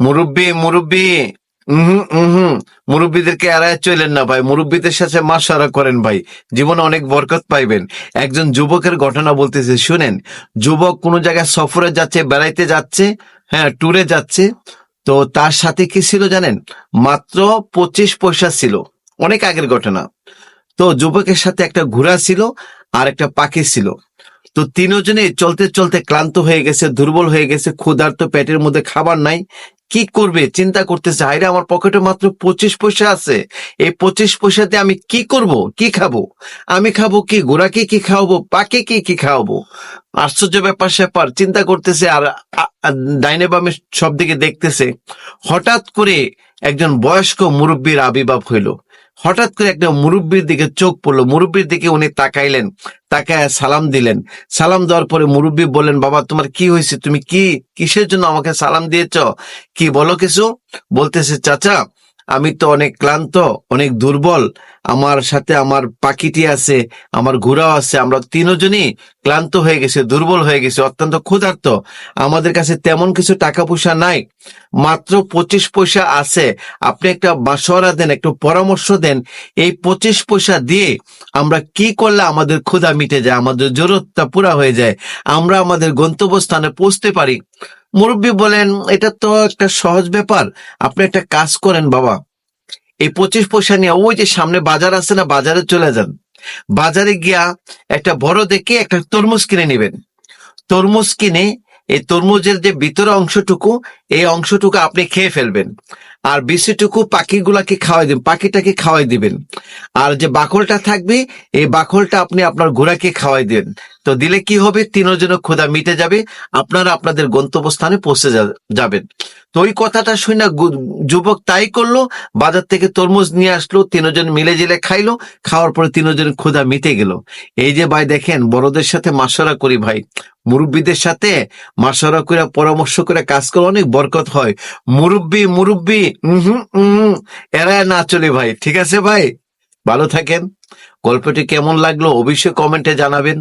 মুরব্বী মুরব্বী। হুম হুম মুরব্বীদেরকে এড়ায় চলেন না ভাই। মুরব্বীদের সাথে মাসারা করেন ভাই। জীবনে অনেক বরকত পাইবেন। একজন যুবকের ঘটনা বলতেছে, শুনেন। যুবক কোনো জায়গায় সফরে যাচ্ছে, বেড়াইতে যাচ্ছে হ্যাঁ ট্যুরে যাচ্ছে। তো তার সাথে কি ছিল জানেন? মাত্র পঁচিশ পয়সা ছিল। অনেক আগের ঘটনা। তো যুবকের সাথে একটা ঘোড়া ছিল আর একটা পাখি ছিল। তো তিনজনে চলতে চলতে ক্লান্ত হয়ে গেছে, দুর্বল হয়ে গেছে, ক্ষুধার্ত পেটের মধ্যে খাবার নাই। কি করবে? চিন্তা করতেছে হাইরে আমার পকেটে মাত্র পঁচিশ পয়সা আছে। এই পঁচিশ পয়সাতে আমি কি করব? কি খাব? আমি খাব কি? ঘোড়াকে কি খাওয়াবো? পাকে কি কি খাওয়াবো? আশ্চর্য ব্যাপার স্যাপার, চিন্তা করতেছে আর ডাইনে বামে সব দিকে দেখতেছে। হঠাৎ করে একজন বয়স্ক মুরব্বীর আবির্ভাব হইল। হঠাৎ করে একটা মুরব্বীর দিকে চোখ পড়ল। মুরব্বীর দিকে উনি তাকাইলেন, তাকায় সালাম দিলেন। সালাম দেওয়ার পরে মুরব্বী বললেন, বাবা, তোমার কি হয়েছে? তুমি কি, কিসের জন্য আমাকে সালাম দিয়েছ? কি বলো কিছু? বলতেছে, চাচা, আমি তো অনেক ক্লান্ত, অনেক দুর্বল আমার সাথে আমার পাখিটি আছে, আমার ঘোড়াও আছে, আমরা তিনজনই ক্লান্ত হয়ে গেছে, দুর্বল হয়ে গেছে, অত্যন্ত ক্ষুধার্ত। আমাদের কাছে তেমন কিছু টাকা পয়সা নাই, মাত্র পঁচিশ পয়সা আছে। আপনি একটা বাসরা দেন, একটু পরামর্শ দেন, এই পঁচিশ পয়সা দিয়ে আমরা কি করলে আমাদের ক্ষুধা মিটে যায়, আমাদের জরুরতটা পুরা হয়ে যায়, আমরা আমাদের গন্তব্যস্থানে পৌঁছতে পারি। মুরব্বী বলেন, এটা তো একটা সহজ ব্যাপার। আপনি একটা কাজ করেন বাবা। এই পঁচিশ পয়সা নিয়ে, ওই যে সামনে বাজার আছে না, বাজারে চলে যান। বাজারে গিয়া একটা বড় দেখে একটা তরমুজ কিনে নেবেন। তরমুজ কিনে, এই তরমুজের যে ভিতরে অংশটুকু, এই অংশটুকু আপনি খেয়ে ফেলবেন। আর বেশিটুকু পাখিগুলাকে খাওয়াই দিবেন, পাখিটাকে খাওয়াই দিবেন। আর যে বাকলটা থাকবে, এই বাকলটা আপনি আপনার ঘোড়াকে খাওয়াই দেন তো দিলে কি হবে? তিনজনের ক্ষুধা মিটে যাবে আপনারা আপনাদের গন্তব্যস্থানে পৌঁছে যাবেন। তো ওই কথাটা শুনে যুবক তাই করল বাজার থেকে তরমুজ নিয়ে আসলো তিনজন মিলে জিলে খাইলো খাওয়ার পরে তিনজনের ক্ষুধা মিটে গেল। এই যে ভাই দেখেন বড়দের সাথে মাসরা করি ভাই। মুরব্বীদের সাথে মাসরা করে পরামর্শ করে কাজ করে অনেক বরকত হয়। মুরব্বী মুরব্বী উহুম, উহুম, এরা না চলে ভাই ঠিক আছে ভাই? ভালো থাকেন। গল্পটি কেমন লাগল অবশ্যই কমেন্টে জানাবেন।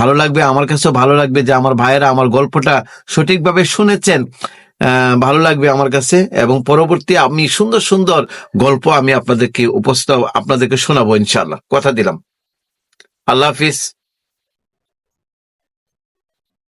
ভালো লাগবে, আমার কাছেও ভালো লাগবে যে আমার ভাইয়েরা আমার গল্পটা সঠিকভাবে শুনেছেন ভালো লাগবে আমার কাছে এবং পরবর্তী আমি সুন্দর সুন্দর গল্প আমি আপনাদেরকে উপস্থিত আপনাদেরকে শোনাবো ইনশাল্লাহ কথা দিলাম। আল্লাহ হাফিজ।